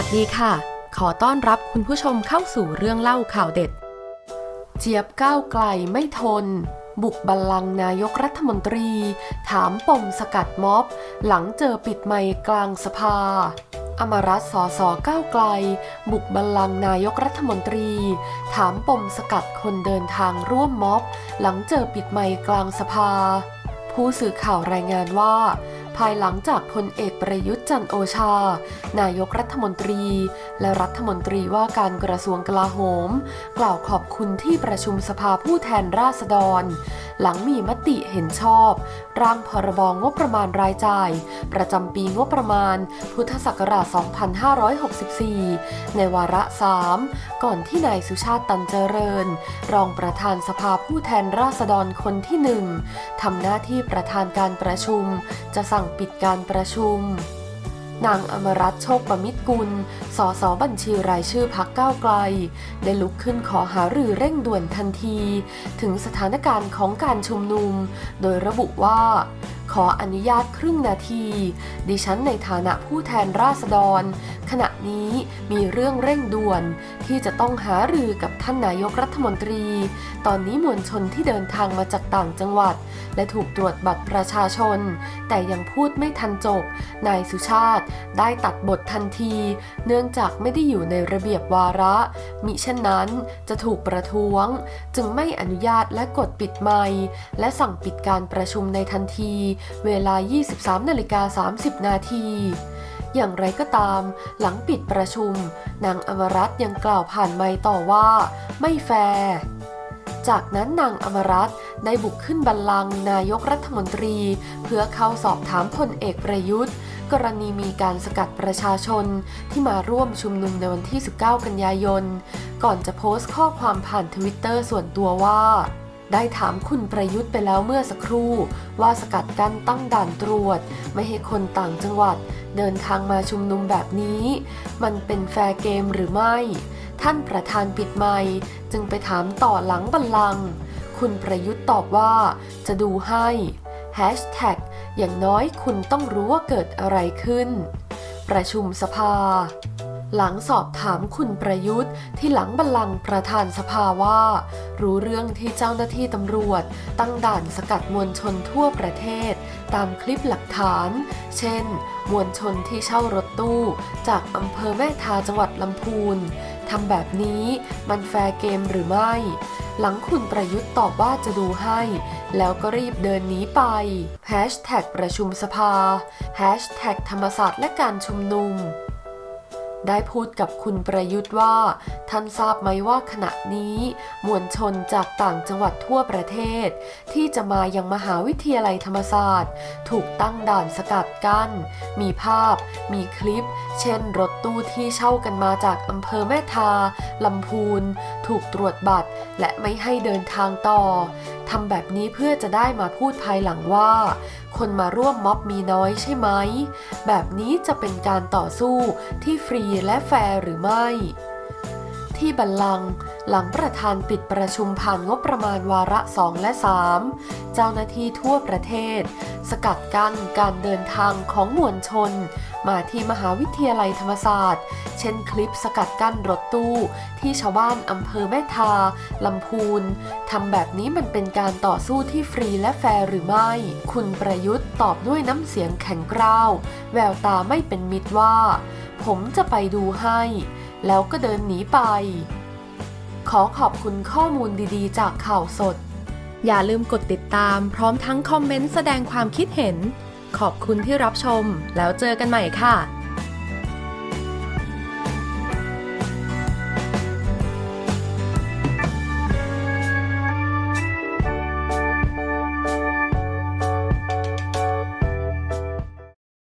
ัสดีค่ะ ขอต้อนรับคุณผู้ชมเข้าสู่เรื่องเล่าข่าวเด็ด เจี๊ยบก้าวไกลไม่ทน บุกบัลลังนายกรัฐมนตรี ถามปมสกัดม็อบ หลังเจอปิดไมกลางสภา อมรัตสอสอก้าวไกล บุกบัลลังนายกรัฐมนตรี ถามปมสกัดคนเดินทางร่วมม็อบ หลังเจอปิดไมกลางสภา ผู้สื่อข่าวรายงานว่า ภายหลังจากพลเอกประยุทธ์จันโอชา นายกรัฐมนตรี และรัฐมนตรีว่าการกระทรวงกลาโหม กล่าวขอบคุณที่ประชุมสภาผู้แทนราษฎร หลังมีมติเห็นชอบ ร่างพรบงบประมาณรายจ่าย ประจำปีงบประมาณ พุทธศักราช 2564 ในวาระ 3 ก่อนที่นายสุชาติตันเจริญ รองประธานสภาผู้แทนราษฎรคนที่หนึ่งทำหน้าที่ประธานการประชุม จะสั่งปิดการประชุม นางอมรัตโชคประมิตรกุล สสบัญชีรายชื่อพักก้าวไกล ได้ลุกขึ้นขอหารือเร่งด่วนทันที ถึงสถานการณ์ของการชุมนุม โดยระบุว่า ขออนุญาตครึ่งนาที ดิฉันในฐานะผู้แทนราษฎร ขณะนี้มีเรื่องเร่งด่วน ที่จะต้องหารือกับท่านนายกรัฐมนตรี ตอนนี้มวลชนที่เดินทางมาจากต่างจังหวัด และถูกตรวจบัตรประชาชน แต่ยังพูดไม่ทันจบ นายสุชาติได้ตัดบททันที เนื่องจากไม่ได้อยู่ในระเบียบวาระ มิเช่นนั้นจะถูกประท้วง จึงไม่อนุญาตและกดปิดไมค์และสั่งปิดการประชุมในทันทีเวลา 23นาฬิกา30 นาที อย่างไรก็ตาม หลังปิดประชุม นางอมรัตน์ยังกล่าวผ่านไมต่อว่า ไม่แฟร์จากนั้นนางอมรัตน์ได้บุกขึ้นบัลลังก์นายกรัฐมนตรี เพื่อเข้าสอบถามพลเอกประยุทธ์ กรณีมีการสกัดประชาชนที่มาร่วมชุมนุมในวันที่ 19 กันยายน ก่อนจะโพสต์ข้อความผ่านทวิตเตอร์ส่วนตัวว่า ได้ถามคุณประยุทธ์ไปแล้วเมื่อสักครู่ว่าสกัดกั้นตั้งด่านตรวจ ไม่ให้คนต่างจังหวัด เดินทางมาชุมนุมแบบนี้ มันเป็นแฟร์เกมหรือไม่ ท่านประธานปิดไมค์จึงไปถามต่อหลังบัลลัง คุณประยุทธ์ตอบว่าจะดูให้แฮชแท็กอย่างน้อยคุณต้องรู้ว่าเกิดอะไรขึ้น ประชุมสภาหลังสอบถามคุณประยุทธ์ที่หลังบัลลังก์ประธานสภาว่า รู้เรื่องที่เจ้าหน้าที่ตำรวจ ตั้งด่านสกัดมวลชนทั่วประเทศ ตามคลิปหลักฐาน เช่น มวลชนที่เช่ารถตู้ จากอำเภอแม่ทาจังหวัดลำพูนทำแบบนี้มันแฟร์เกมหรือไม่ หลังคุณประยุทธ์ตอบว่าจะดูให้ แล้วก็รีบเดินหนีไปแฮชแท็กประชุมสภาแฮชแท็กธรรมศาสตร์และการชุมนุม ได้พูดกับคุณประยุทธ์ว่า ท่านทราบไหมว่าขณะนี้ มวลชนจากต่างจังหวัดทั่วประเทศ ที่จะมายังมหาวิทยาลัยธรรมศาสตร์ ถูกตั้งด่านสกัดกัน้น มีภาพ มีคลิป เช่น รถตู้ที่เช่ากันมาจากอำเภอแม่ทาลำพูน ถูกตรวจบัตร และไม่ให้เดินทางต่อทำแบบนี้เพื่อจะได้มาพูดภายหลังว่า คนมาร่วมม็อบมีน้อยใช่ไหม แบบนี้จะเป็นการต่อสู้ที่ฟรีและแฟร์หรือไม่ ที่บัลลังก์หลังประธานปิดประชุมผ่านงบประมาณวาระ 2 และ 3 เจ้าหน้าที่ทั่วประเทศ สกัดกั้นการเดินทางของมวลชน มาที่มหาวิทยาลัยธรรมศาสตร์ เช่นคลิปสกัดกั้นรถตู้ที่ชาวบ้านอำเภอแม่ทาลำพูนทำแบบนี้มันเป็นการต่อสู้ที่ฟรีและแฟร์หรือไม่ คุณประยุทธ์ตอบด้วยน้ำเสียงแข็งกร้าว แววตาไม่เป็นมิตรว่า ผมจะไปดูให้ แล้วก็เดินหนีไป ขอขอบคุณข้อมูลดีๆ จากข่าวสด อย่าลืมกดติดตามพร้อมทั้งคอมเมนต์แสดงความคิดเห็น ขอบคุณที่รับชม แล้วเจอกันใหม่ค่ะ